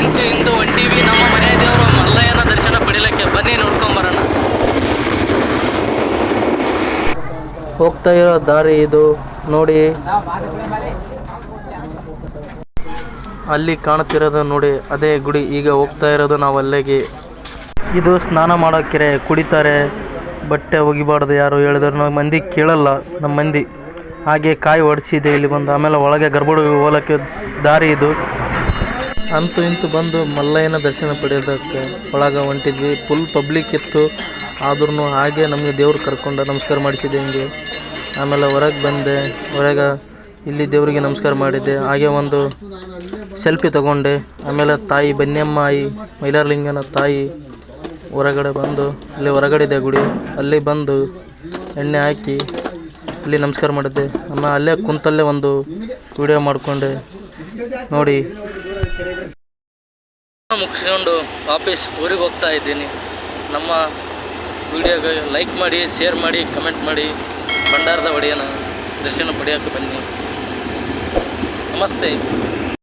Into ಇಂದು ನಮ್ಮ ಮನೆ ದೇವರು ಮಲ್ಲಯ್ಯನ ದರ್ಶನ ಪಡಿಲಿಕ್ಕೆ ಬನ್ನಿ ನೋಡ್ಕೊಂಬರೋಣ. ಹೋಗ್ತಾ ಇರೋ ದಾರಿ ಇದು. ನೋಡಿ. ಅಲ್ಲಿ ಕಾಣುತ್ತಿರೋದು ನೋಡಿ. ಅದೇ ಗುಡಿ. ಈಗ ಹೋಗ್ತಾ ಇರೋದು ನಾವು ಅಲ್ಲಿಗೆ. ಇದು ಸ್ನಾನ ಮಾಡೋ ಕೆರೆ. ಕುಡಿತಾರೆ. ಬಟ್ಟೆ ಒಗಿಬಾರ್ದು ಯಾರು ಹೇಳಿದ್ರು. ನಮ್ಮ ಮಂದಿ ಕೇಳಲ್ಲ. ನಮ್ಮ ಮಂದಿ. ಹಾಗೆ ಕಾಯಿ ಹೊಡೆಸಿದೆ ಇಲ್ಲಿ ಬಂದು. ಆಮೇಲೆ ಒಳಗೆ ಗರ್ಭಗುಡಿ ಹೋಲಕ್ಕೆ ದಾರಿ ಇದು. ಅಂತೂ ಇಂತೂ ಬಂದು ಮಲ್ಲಯ್ಯನ ದರ್ಶನ ಪಡೆಯೋದಕ್ಕೆ ಒಳಗೆ ಹೊಂಟಿದ್ವಿ. ಫುಲ್ ಪಬ್ಲಿಕ್ ಇತ್ತು. ಆದ್ರೂ ಹಾಗೆ ನಮಗೆ ದೇವ್ರು ಕರ್ಕೊಂಡು ನಮಸ್ಕಾರ ಮಾಡಿಸಿದೆ ಹಿಂಗೆ. ಆಮೇಲೆ ಹೊರಗೆ ಬಂದೆ. ಹೊರಗೆ ಇಲ್ಲಿ ದೇವರಿಗೆ ನಮಸ್ಕಾರ ಮಾಡಿದ್ದೆ ಹಾಗೆ ಒಂದು ಸೆಲ್ಫಿ ತಗೊಂಡೆ. ಆಮೇಲೆ ತಾಯಿ ಬನ್ನಿಯಮ್ಮ ಆಯಿ ಮೈಲಾರಲಿಂಗನ ತಾಯಿ ಹೊರಗಡೆ ಬಂದು ಇಲ್ಲಿ ಹೊರಗಡೆ ಇದೆ ಗುಡಿ. ಅಲ್ಲಿ ಬಂದು ಎಣ್ಣೆ ಹಾಕಿ ಇಲ್ಲಿ ನಮಸ್ಕಾರ ಮಾಡಿದ್ದೆ ಆಮೇಲೆ ಅಲ್ಲೇ ಕುಂತಲ್ಲೇ ಒಂದು ವಿಡಿಯೋ ಮಾಡಿಕೊಂಡೆ. ನೋಡಿ ಮುಗಿಸ್ಕೊಂಡು ವಾಪಸ್ ಊರಿಗೆ ಹೋಗ್ತಾ ಇದ್ದೀನಿ. ನಮ್ಮ ವಿಡಿಯೋಗೆ ಲೈಕ್ ಮಾಡಿ ಶೇರ್ ಮಾಡಿ ಕಮೆಂಟ್ ಮಾಡಿ. ಭಂಡಾರದ ಒಡೆಯನ ದರ್ಶನ ಪಡೆಯೋಕ್ಕೆ ಬನ್ನಿ. ನಮಸ್ತೆ.